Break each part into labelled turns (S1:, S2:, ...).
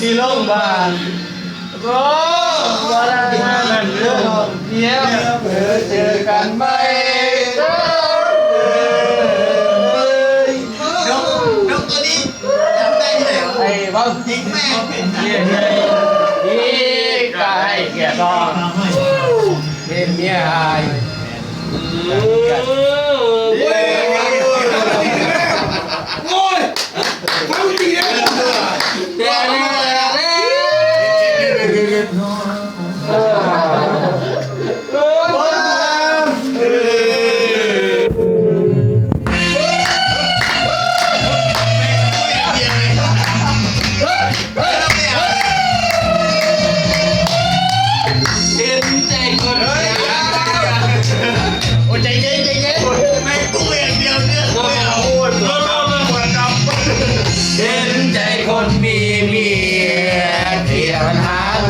S1: ที่โรงพยาบาลก็ว่ารักมั
S2: นเรื่
S1: องเดียวเพื่
S2: อเจอกัน
S1: ไหมบ้างจริ
S2: ง
S1: แม่เฮียเฮียกายเกียรอง
S2: เฮีย
S1: เฮียไอ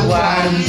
S1: one.